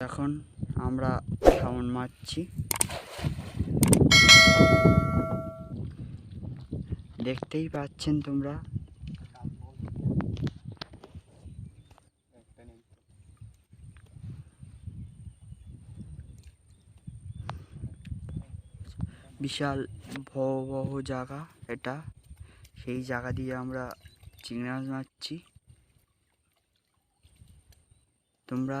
এখন আমরা সামন মারছি। দেখতেই পাচ্ছেন তোমরা। বিশাল ভয়াবহ জায়গা এটা। সেই জায়গা দিয়ে আমরা চিংড়ি মাছ মারছি। তোমরা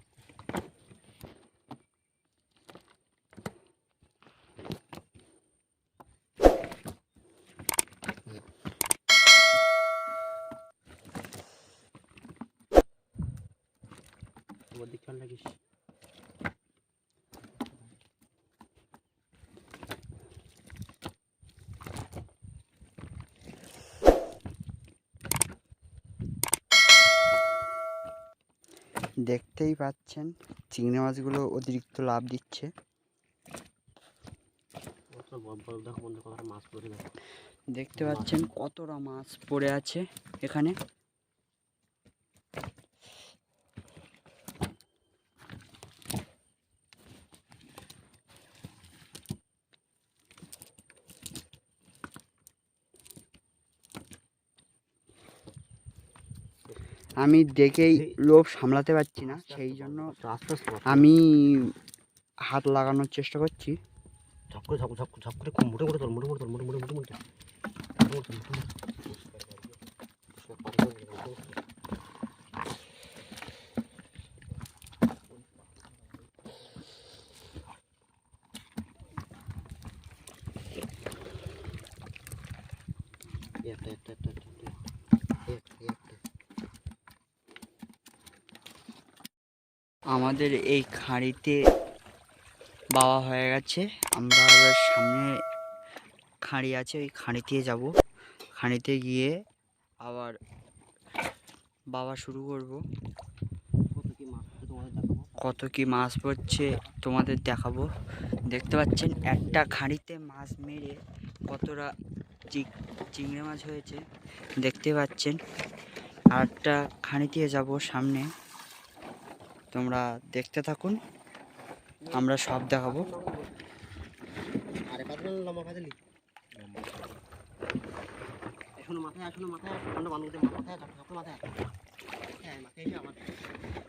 ওদিক চল লাগিস দেখতেই পাচ্ছেন চিংড়ি মাছগুলো অতিরিক্ত লাভ দিচ্ছে। দেখতে পাচ্ছেন কতটা মাছ পড়ে আছে এখানে। আমি দেখেই লোভ সামলাতে পারছি না সেই জন্য আমি হাত লাগানোর চেষ্টা করছি। ঝপ করে ঝপ ঝপ আমাদের এই খাঁড়িতে বাওয়া হয়ে গেছে। আমরা এবার সামনে খাঁড়ি আছে, ওই খাঁড়িতে যাব। খাঁড়িতে গিয়ে আবার বাবা শুরু করব। কত কি মাছ পড়ছে তোমাদের দেখাবো। দেখতে পাচ্ছেন, একটা খাঁড়িতে মাছ মেরে কতটা চিংড়ি মাছ হয়েছে। দেখতে পাচ্ছেন আর একটা খাঁড়িতে যাব সামনে। তোমরা দেখতে থাকুন। আমরা সব দেখাবো। মাথায় আসলে মাথায় মাথায় মাথায় ঠাকুর মাথায় হ্যাঁ মাথায়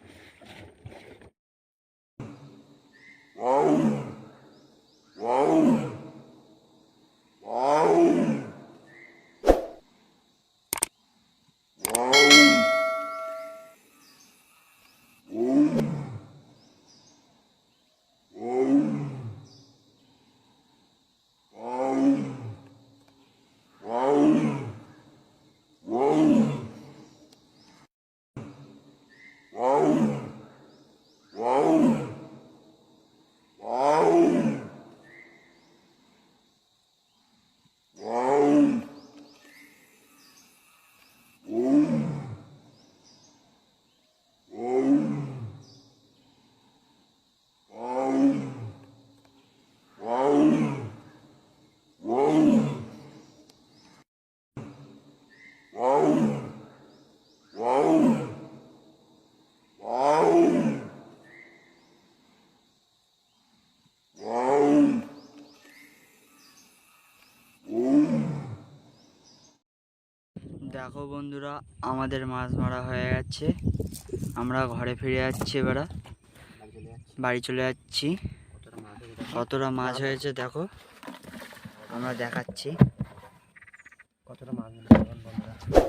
দেখো বন্ধুরা আমাদের মাছ মারা হয়ে গেছে। আমরা ঘরে ফিরে যাচ্ছি এবারে। বাড়ি চলে যাচ্ছি। কতটা মাছ হয়েছে দেখো। আমরা দেখাচ্ছি। কতটা মাছ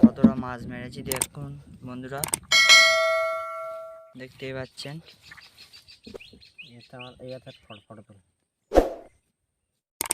কতটা মাছ মেরেছি দেখুন বন্ধুরা। দেখতেই পাচ্ছেন। এটা আমার এই ফটো ফটো তোল